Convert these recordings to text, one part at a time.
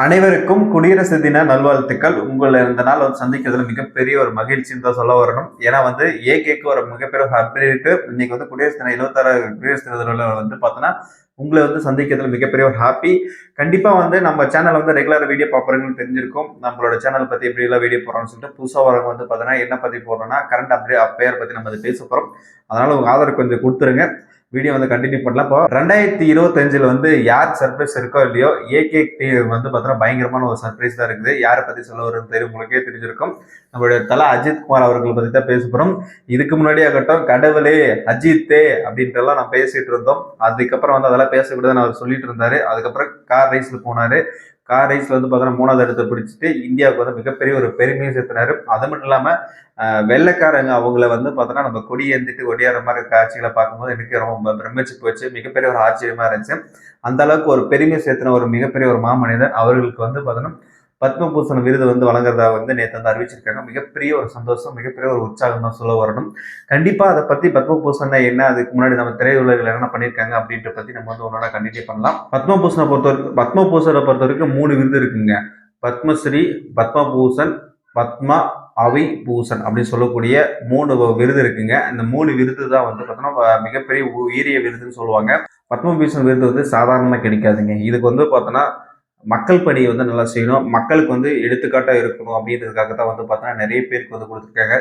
அனைவருக்கும் குடியரசு தின நல்வாழ்த்துக்கள். உங்களை இந்த நாள் வந்து சந்திக்கிறதுல மிகப்பெரிய ஒரு மகிழ்ச்சின்னு தான் சொல்ல வரணும். ஏன்னா வந்து ஏகேக்கு ஒரு மிகப்பெரிய ஒரு அப்டேட் இருக்கு. இன்னைக்கு வந்து குடியரசு தினம் இருபத்தாறு குடியரசு தினத்துல வந்து பார்த்தோன்னா உங்களை வந்து சந்திக்கிறதுல மிகப்பெரிய ஒரு ஹாப்பி கண்டிப்பா வந்து நம்ம சேனல் வந்து ரெகுலர் வீடியோ பார்க்குறவங்களுக்கு தெரிஞ்சிருக்கும். நம்மளோட சேனல் பத்தி எப்படி எல்லாம் வீடியோ போடுறோம்னு சொல்லிட்டு புதுசாக வரவங்க வந்து பார்த்தோன்னா என்ன பத்தி போடுறோம்னா கரண்ட் அப்டே அப்பேர் பத்தி நம்ம பேச போறோம். அதனால உங்க ஆதரவு கொஞ்சம் கொடுத்துருங்க. வீடியோ வந்து கண்டினியூ பண்ணலாம். இப்போ ரெண்டாயிரத்தி இருபத்தஞ்சில் வந்து யார் சர்ப்ரைஸ் இருக்கோ இல்லையோ ஏகே வந்து பார்த்தோன்னா பயங்கரமான ஒரு சர்ப்ரைஸ் தான் இருக்குது. யாரை பற்றி சொல்ல வரும்னு தெரியும் உங்களுக்கே தெரிஞ்சிருக்கும். நம்மளுடைய தலா அஜித் குமார் அவர்களை பற்றி தான் பேச போகிறோம் இதுக்கு முன்னாடி ஆகட்டும் கடவுளே அஜித்தே அப்படின்றலாம் நான் பேசிட்டு இருந்தோம். அதுக்கப்புறம் வந்து அதெல்லாம் பேசக்கூடாதுன்னு அவர் சொல்லிட்டு இருந்தார். அதுக்கப்புறம் கார் ரேஸில் போனார். கார் ரேஸ்ல வந்து பார்த்தோன்னா மூணாவது இடத்தை பிடிச்சிட்டு இந்தியாவுக்கு வந்து மிகப்பெரிய ஒரு பெருமையை சேர்த்தினாரு. அது மட்டும் இல்லாமல் வெள்ளைக்காரங்க அவங்கள வந்து பார்த்தோன்னா நம்ம கொடி ஏந்திட்டு ஒடியாற மாதிரி காட்சிகளை பார்க்கும்போது எனக்கு ரொம்ப பிரமிச்சு போச்சு. மிகப்பெரிய ஒரு ஆச்சரியமா இருந்துச்சு. அந்த அளவுக்கு ஒரு பெருமை சேர்த்தின ஒரு மிகப்பெரிய ஒரு மாமனிதர் அவர்களுக்கு வந்து பார்த்தோன்னா பத்மபூஷன் விருது வந்து வழங்குறதா வந்து நேற்று வந்து அறிவிச்சிருக்காங்க. மிகப்பெரிய ஒரு சந்தோஷம் மிகப்பெரிய ஒரு உற்சாகம் தான் சொல்ல வரணும். கண்டிப்பாக அதை பற்றி பத்மபூஷன் என்ன? அதுக்கு முன்னாடி நம்ம திரையுலகில் என்ன பண்ணியிருக்காங்க அப்படின்ற பற்றி நம்ம வந்து ஒன்னோட கண்டினியூ பண்ணலாம். பத்மபூஷனை பொறுத்த வரைக்கும் பத்மபூஷனை பொறுத்த வரைக்கும் மூணு விருது இருக்குங்க. பத்மஸ்ரீ பத்மபூஷன் பத்மா அவை பூசன் அப்படின்னு சொல்லக்கூடிய மூணு விருது இருக்குங்க. இந்த மூணு விருது தான் வந்து பார்த்தோன்னா மிகப்பெரிய உயரிய விருதுன்னு சொல்லுவாங்க. பத்மபூஷன் விருது வந்து சாதாரணமாக கிடைக்காதுங்க. இதுக்கு வந்து பார்த்தோன்னா மக்கள் பணியை வந்து நல்லா செய்யணும். மக்களுக்கு வந்து எடுத்துக்காட்டாக இருக்கணும் அப்படின்றதுக்காக தான் வந்து பார்த்தோன்னா நிறைய பேருக்கு வந்து கொடுத்துருக்காங்க.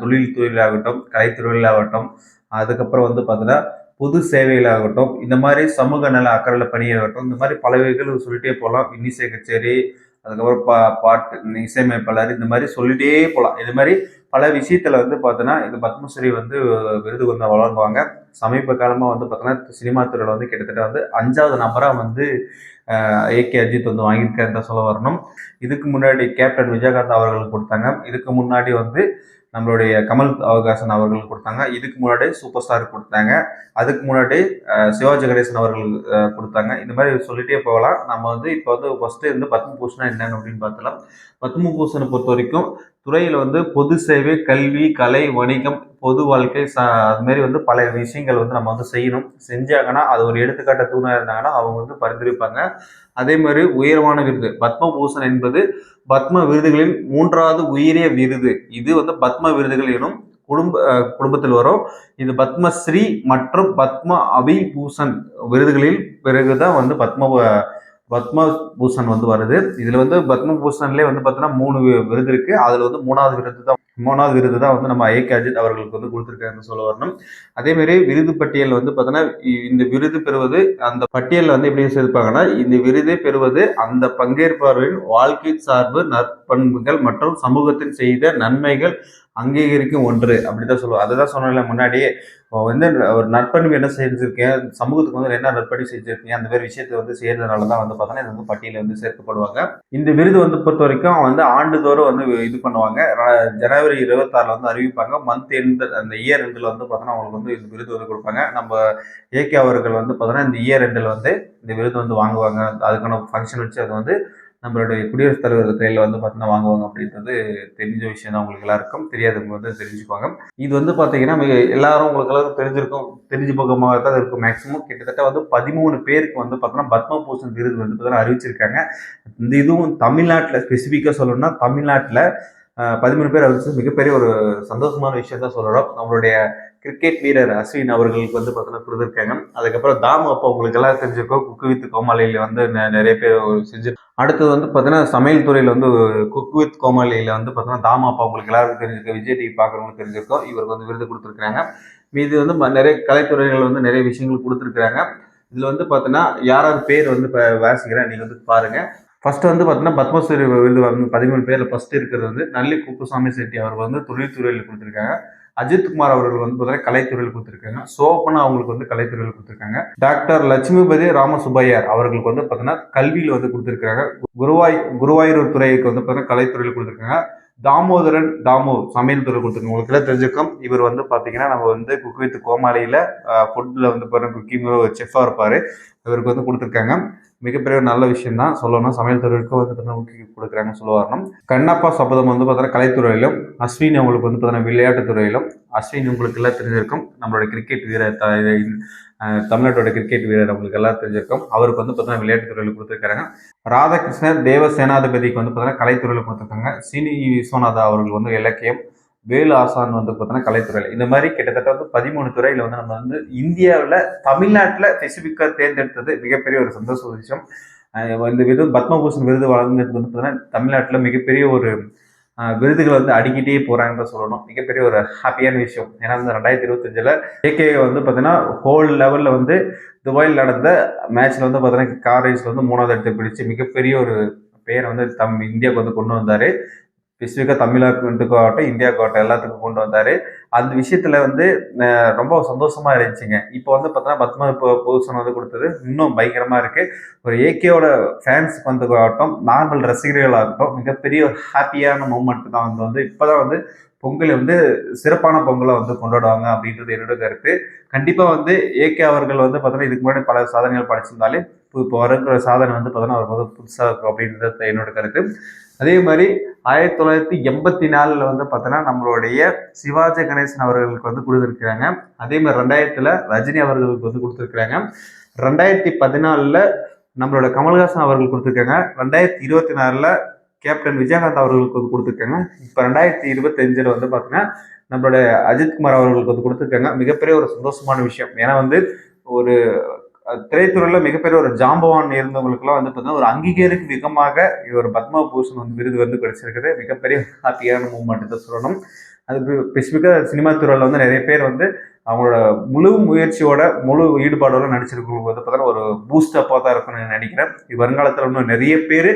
தொழில் தொழிலாகட்டும் கலைத்துறையிலாகட்டும் அதுக்கப்புறம் வந்து பார்த்தோன்னா பொது சேவைகளாகட்டும் இந்த மாதிரி சமூக நல அக்கறை பணியாகட்டும். இந்த மாதிரி பல வகைகள் சொல்லிட்டே போகலாம். இன்னிசை கச்சேரி அதுக்கப்புறம் பா பாட்டு இசையமைப்பாளர் இந்த மாதிரி சொல்லிட்டே போகலாம். இது மாதிரி பல விஷயத்தில் வந்து பார்த்தோன்னா இந்த பத்மஸ்ரீ வந்து விருது வந்து வழங்குவாங்க. சமீப காலமாக வந்து பார்த்தோன்னா சினிமா துறையில் வந்து கிட்டத்தட்ட வந்து அஞ்சாவது நபராக வந்து ஏகே அஜித் வந்து வாங்கியிருக்காருன்னு சொல்ல வரணும். இதுக்கு முன்னாடி கேப்டன் விஜயகாந்த் அவர்களுக்கு கொடுத்தாங்க. இதுக்கு முன்னாடி வந்து நம்மளுடைய கமல் அவகாசன் அவர்கள் கொடுத்தாங்க. இதுக்கு முன்னாடி சூப்பர் ஸ்டார் கொடுத்தாங்க. அதுக்கு முன்னாடி சிவாஜி கணேசன் அவர்கள் கொடுத்தாங்க. இந்த மாதிரி சொல்லிட்டே போகலாம். நம்ம வந்து இப்போ வந்து ஃபஸ்ட்டு வந்து பத்மபூஷணம் என்னன்னு அப்படின்னு பார்த்தலாம் பத்மபூஷனை பொறுத்த வரைக்கும் துறையில் வந்து பொது சேவை கல்வி கலை வணிகம் பொது வாழ்க்கை ச அதுமாரி வந்து பல விஷயங்கள் வந்து நம்ம வந்து செய்யணும். செஞ்சாங்கன்னா அது ஒரு எடுத்துக்காட்ட தூணாக இருந்தாங்கன்னா அவங்க வந்து பரிந்துரைப்பாங்க. அதே மாதிரி உயர்வான விருது. பத்மபூஷன் என்பது பத்ம விருதுகளின் மூன்றாவது உயரிய விருது. இது வந்து பத்ம விருதுகள் எனும் குடும்ப குடும்பத்தில் வரும். இது பத்மஸ்ரீ மற்றும் பத்ம அபிபூஷன் விருதுகளில் பிறகுதான் வந்து பத்ம பத்மபூஷன் வந்து வருது. இதுல வந்து பத்மபூஷன்லேயே வந்து பார்த்தீங்கன்னா மூணு விருது இருக்கு. அதுல வந்து மூணாவது விருது தான் மூணாவது விருது தான் வந்து நம்ம ஐக்கிய அஜித் அவர்களுக்கு வந்து கொடுத்துருக்காங்கன்னு சொல்ல வரணும். அதே மாதிரி விருது பட்டியல் வந்து பார்த்தோன்னா இந்த விருது பெறுவது அந்த பட்டியலில் வந்து எப்படி சேர்ப்பாங்கன்னா இந்த விருதை பெறுவது அந்த பங்கேற்பாளரின் வாழ்க்கை சார்பு நற்பண்புகள் மற்றும் சமூகத்தில் செய்த நன்மைகள் அங்கீகரிக்கும் ஒன்று அப்படிதான் சொல்லுவோம் அதுதான் சொன்னல முன்னாடியே வந்து ஒரு நற்பண்பு என்ன செஞ்சிருக்கேன் சமூகத்துக்கு வந்து என்ன நற்பணி செஞ்சிருக்கீங்க? அந்த மாதிரி விஷயத்தை வந்து செய்யறதுனால தான் வந்து பார்த்தோன்னா இது வந்து பட்டியலில் வந்து சேர்க்கப்படுவாங்க. இந்த விருது வந்து பொறுத்த வரைக்கும் வந்து ஆண்டுதோறும் வந்து இது பண்ணுவாங்க. ஜனவரி இருபத்தாறுல வந்து அறிவிப்பாங்க. மந்த் எண்டு அந்த இயர் எண்டில் வந்து பார்த்தோன்னா அவங்களுக்கு வந்து இந்த விருது வந்து கொடுப்பாங்க. நம்ம ஏகே அவர்கள் வந்து பார்த்தோன்னா இந்த இயர் எண்டில் வந்து இந்த விருது வந்து வாங்குவாங்க. அதுக்கான ஃபங்க்ஷன் வச்சு அது வந்து நம்மளுடைய குடியரசுத் தலைவர் கையில் வந்து பார்த்தீங்கன்னா வாங்குவாங்க அப்படின்றது தெரிஞ்ச விஷயம் தான் உங்களுக்கு எல்லாருக்கும். தெரியாதவங்க வந்து தெரிஞ்சுக்குவாங்க. இது வந்து பார்த்தீங்கன்னா எல்லாரும் உங்களுக்கு எல்லாரும் தெரிஞ்சிருக்கும். தெரிஞ்சு பக்கமாக தான் இருக்கும் மேக்ஸிமம் கிட்டத்தட்ட வந்து பதிமூணு பேருக்கு வந்து பார்த்தோன்னா பத்மபூஷன் விருது வந்து பார்த்தீங்கன்னா அறிவிச்சிருக்காங்க. இந்த இதுவும் தமிழ்நாட்டில் ஸ்பெசிஃபிக்காக சொல்லணும்னா தமிழ்நாட்டில் பதிமூணு பேர் அறிவிச்சது மிகப்பெரிய ஒரு சந்தோஷமான விஷயம் தான் சொல்லணும் நம்மளுடைய கிரிக்கெட் வீரர் அஸ்வின் அவர்களுக்கு வந்து பார்த்தோன்னா கொடுத்துருக்காங்க. அதுக்கப்புறம் தாம் அப்போ உங்களுக்கு எல்லாம் தெரிஞ்சிருக்கோம். குக்கு வித் கோமாளியில் வந்து நிறைய பேர் செஞ்சு அடுத்தது வந்து பார்த்தீங்கன்னா சமையல் துறையில் வந்து குக் வித் கோமாளியில் வந்து பார்த்தீங்கன்னா தாம் அப்பா உங்களுக்கு எல்லாருக்கும் தெரிஞ்சிருக்கோம். விஜய் டிவி பார்க்குறவங்களுக்கு தெரிஞ்சிருக்கோம். இவருக்கு வந்து விருது கொடுத்துருக்காங்க மீது வந்து நிறைய கலைத்துறைகள் வந்து நிறைய விஷயங்கள் கொடுத்துருக்குறாங்க. இதில் வந்து பார்த்தீங்கன்னா யாராவது பேர் வந்து இப்போ வாசிக்கிறேன். நீங்கள் வந்து பாருங்கள் ஃபஸ்ட்டு வந்து பார்த்தீங்கன்னா பத்மஸ்ரீ விருது வந்து பதிமூணு பேரில் ஃபஸ்ட்டு இருக்கிறது வந்து நல்லி குப்புசாமி செட்டி அவர் வந்து தொழில்துறையில் கொடுத்துருக்காங்க. அஜித் குமார் அவர்கள் வந்து பார்த்தீங்கன்னா கலைத்துறையில் கொடுத்துருக்காங்க. சோபனா அவங்களுக்கு வந்து கலைத்துறையில் கொடுத்துருக்காங்க. டாக்டர் லட்சுமிபதி ராமசுபையார் அவர்களுக்கு வந்து பார்த்தீங்கன்னா கல்வியில் வந்து கொடுத்துருக்காங்க குருவாய் குருவாயூர் துறைக்கு வந்து பார்த்தீங்கன்னா கலைத்துறையில் கொடுத்துருக்காங்க. தாமோதரன் தாமு சமையல் துறை கொடுத்துருக்கோம் உங்களுக்கு எல்லாம் தெரிஞ்சுக்கும் இவர் வந்து பார்த்தீங்கன்னா நம்ம வந்து குக் வித் கோமாளியில் ஃபுட்டில் வந்து பாருங்கள் குக்கிங் செஃப்பாக இருப்பார். இவருக்கு வந்து கொடுத்துருக்காங்க. மிகப்பெரிய நல்ல விஷயம் தான் சொல்லணும் சமையல் துறைக்கும் வந்து பார்த்தீங்கன்னா ஊக்கி கொடுக்குறாங்கன்னு சொல்ல வரணும் கண்ணப்பா சபதம் வந்து பார்த்தீங்கன்னா கலைத்துறையிலும் அஸ்வின் அவங்களுக்கு வந்து பார்த்தீங்கன்னா விளையாட்டு துறையிலும் அஸ்வின் உங்களுக்கு எல்லாம் தெரிஞ்சிருக்கும். நம்மளோட கிரிக்கெட் வீரர் தமிழ்நாட்டோட கிரிக்கெட் வீரர் அவங்களுக்கு எல்லாம் தெரிஞ்சிருக்கும். அவருக்கு வந்து பார்த்தீங்கன்னா விளையாட்டுத்துறையில் கொடுத்துருக்காங்க ராதாகிருஷ்ணன் தேவ சேனாதிபதிக்கு வந்து பார்த்தீங்கன்னா கலைத்துறையில் கொடுத்துருக்காங்க. சினி விஸ்வநாதா அவர்கள் வந்து இலக்கியம் வேலு ஆசான் வந்து பார்த்தோன்னா கலைத்துறையில். இந்த மாதிரி கிட்டத்தட்ட வந்து பதிமூணு துறையில் வந்து நம்ம வந்து இந்தியாவில் தமிழ்நாட்டில் ஸ்பெசிஃபிக்காக தேர்ந்தெடுத்தது மிகப்பெரிய ஒரு சந்தோஷ விஷயம் இந்த விருது பத்மபூஷன் விருது வழங்குறது வந்து பார்த்தீங்கன்னா தமிழ்நாட்டில் மிகப்பெரிய ஒரு விருதுகள் வந்து அடிக்கிட்டே போகிறாங்கன்னு தான் சொல்லணும். மிகப்பெரிய ஒரு ஹாப்பியான விஷயம். ஏன்னா வந்து ரெண்டாயிரத்தி இருபத்தஞ்சில் ஏகே வந்து பார்த்தீங்கன்னா ஹோல் லெவலில் வந்து துபாயில் நடந்த மேட்ச்சில் வந்து பார்த்தீங்கன்னா கார் ரேஸில் வந்து மூணாவது இடத்தை பிடிச்சு மிகப்பெரிய ஒரு பெயரை வந்து தம் இந்தியாவுக்கு வந்து கொண்டு வந்தார். ஸ்பெசிஃபிக்காக தமிழ்நாட்டுக்கும் ஆகட்டும் இந்தியாவுக்கு ஆகட்டும் எல்லாத்துக்கும் கொண்டு வந்தார். அந்த விஷயத்தில் வந்து ரொம்ப சந்தோஷமா இருந்துச்சுங்க. இப்போ வந்து பார்த்தோன்னா பத்ம இப்போ பூஷன் வந்து கொடுத்தது. இன்னும் பயங்கரமாக இருக்குது ஒரு ஏகேவோட ஃபேன்ஸுக்கு வந்து ஆகட்டும் நார்மல் ரசிகர்களாகட்டும் மிகப்பெரிய ஒரு ஹாப்பியான மூமெண்ட் தான் வந்து வந்து இப்போ தான் வந்து பொங்கல் வந்து சிறப்பான பொங்கலை வந்து கொண்டாடுவாங்க அப்படின்றது என்னோட கருத்து. கண்டிப்பாக வந்து ஏகே அவர்கள் வந்து பார்த்தோன்னா இதுக்கு முன்னாடி பல சாதனைகள் படைச்சிருந்தாலே இப்போ வரக்கூடிய சாதனை வந்து பார்த்தோன்னா ஒரு புதுசாக இருக்கும் அப்படின்றது என்னோட கருத்து. அதே மாதிரி ஆயிரத்தி தொள்ளாயிரத்தி எண்பத்தி நாலில் வந்து பார்த்தோன்னா நம்மளுடைய சிவாஜி கணேசன் அவர்களுக்கு வந்து கொடுத்துருக்குறாங்க. அதே மாதிரி ரெண்டாயிரத்தில் ரஜினி அவர்களுக்கு வந்து கொடுத்துருக்குறாங்க. ரெண்டாயிரத்தி பதினாலில் நம்மளோட கமல்ஹாசன் அவர்கள் கொடுத்துருக்காங்க. ரெண்டாயிரத்தி இருபத்தி நாலில் கேப்டன் விஜயகாந்த் அவர்களுக்கு வந்து கொடுத்துருக்காங்க. இப்போ ரெண்டாயிரத்தி இருபத்தஞ்சில் வந்து பார்த்தீங்கன்னா நம்மளோட அஜித்குமார் அவர்களுக்கு வந்து கொடுத்துருக்காங்க. மிகப்பெரிய ஒரு சந்தோஷமான விஷயம். ஏன்னா வந்து ஒரு திரைத்துறையில மிகப்பெரிய ஒரு ஜாம்பவான் இருந்தவங்களுக்குலாம் வந்து பார்த்தீங்கன்னா ஒரு அங்கீகாருக்கு விதமாக ஒரு பத்ம பூஷன் வந்து விருது வந்து கிடைச்சிருக்குது. மிகப்பெரிய ஹாப்பியான மூமெண்ட் தான் சொல்லணும். அது ஸ்பெசிஃபிக்காக சினிமா துறையில் வந்து நிறைய பேர் வந்து அவங்களோட முழு முயற்சியோட முழு ஈடுபாடோட நடிச்சிருக்கவங்க வந்து பார்த்தீங்கன்னா ஒரு பூஸ்டப்பாக தான் இருக்கும்னு நான் நினைக்கிறேன். இது வருங்காலத்தில் இன்னும் நிறைய பேர்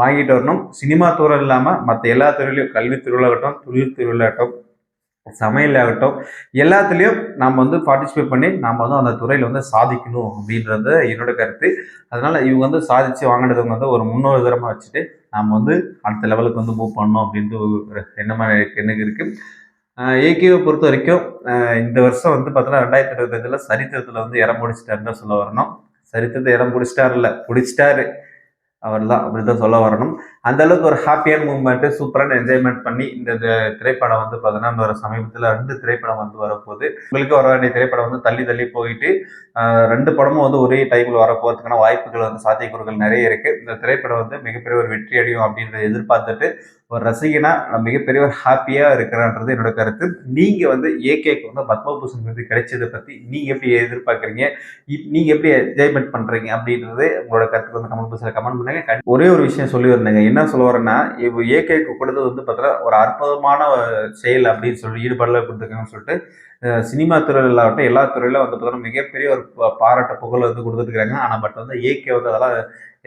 வாங்கிட்டு வரணும். சினிமா துறை இல்லாமல் மற்ற எல்லா துறையிலையும் கல்வித்துறையிலாகட்டும் தொழில் துறையிலாகட்டும் சமையல் ஆகட்டும் எல்லாத்துலேயும் நாம் வந்து பார்ட்டிசிபேட் பண்ணி நாம் வந்து அந்த துறையில் வந்து சாதிக்கணும் அப்படின்றது என்னோட கருத்து. அதனால் இவங்க வந்து சாதித்து வாங்கினதுங்க வந்து ஒரு முன்னுதாரணமாக வச்சுட்டு நாம் வந்து அடுத்த லெவலுக்கு வந்து மூவ் பண்ணணும் அப்படின்ட்டு ஒரு எண்ணமாக எனக்கு இருக்குது ஏகேவை பொறுத்த வரைக்கும் இந்த வருஷம் வந்து பார்த்தோன்னா ரெண்டாயிரத்தி இருபத்தஞ்சில் சரித்திரத்தில் வந்து இடம் பிடிச்சிட்டாருன்னு தான் சொல்ல வரணும். சரித்திரத்தை இடம் பிடிச்சிட்டாரு இல்லை பிடிச்சிட்டாரு. அவர் தான் அப்படி தான் சொல்ல வரணும். அந்த அளவுக்கு ஒரு ஹாப்பியான மூமெண்ட்டு சூப்பரான என்ஜாய்மெண்ட் பண்ணி இந்த திரைப்படம் வந்து பார்த்தீங்கன்னா ஒரு சமீபத்தில் ரெண்டு திரைப்படம் வந்து வரப்போகுது. உங்களுக்கு வர வேண்டிய திரைப்படம் வந்து தள்ளி தள்ளி போயிட்டு ரெண்டு படமும் வந்து ஒரே டைமில் வரப்போகிறதுக்கான வாய்ப்புகள் வந்து சாத்தியக்கூறுகள் நிறைய இருக்குது இந்த திரைப்படம் வந்து மிகப்பெரிய ஒரு வெற்றி அடையும் அப்படின்றத எதிர்பார்த்துட்டு ஒரு ரசிகனா நான் மிகப்பெரிய ஒரு ஹாப்பியாக இருக்கிறேன்றது என்னோட கருத்து. நீங்கள் வந்து ஏகேக்கு வந்து பத்மபூஷன் விருது கிடைச்சதை பற்றி நீங்கள் எப்படி எதிர்பார்க்குறீங்க? நீங்கள் நீங்க எப்படி என்ஜாய்மெண்ட் பண்றீங்க அப்படின்றது உங்களோட கருத்துக்கு வந்து கமெண்ட் கமெண்ட் பண்ணுங்க. ஒரே ஒரு விஷயம் சொல்லி வந்தேங்க என்ன சொல்ல வரேன்னா இப்போ ஏகேக்கு கொடுத்தது வந்து பார்த்தீங்கன்னா ஒரு அற்புதமான செயல் அப்படின்னு சொல்லி ஈடுபாடில் கொடுத்துருக்காங்கன்னு சொல்லிட்டு சினிமா துறையில் ஆகட்டும் எல்லா துறையிலும் வந்து பார்த்தோன்னா மிகப்பெரிய ஒரு பாராட்ட புகழ் வந்து கொடுத்துருக்காங்க ஆனால் பட் வந்து ஏகே வந்து அதெல்லாம்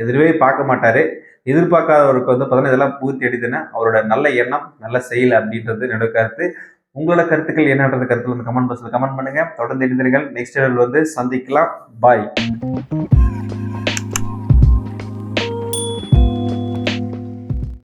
எதிர்வே பார்க்க மாட்டார். எதிர்பார்க்காதவருக்கு வந்து பார்த்தோன்னா இதெல்லாம் பூர்த்தி அடிதுன்னா அவரோட நல்ல எண்ணம் நல்ல செயல் அப்படின்றது என்னோட கருத்து. உங்களோட கருத்துக்கள் என்னன்றது கருத்தில் வந்து கமெண்ட் பாக்ஸில் கமெண்ட் பண்ணுங்கள் தொடர்ந்து இணைந்திருங்கள். நெக்ஸ்ட் வந்து சந்திக்கலாம். பாய்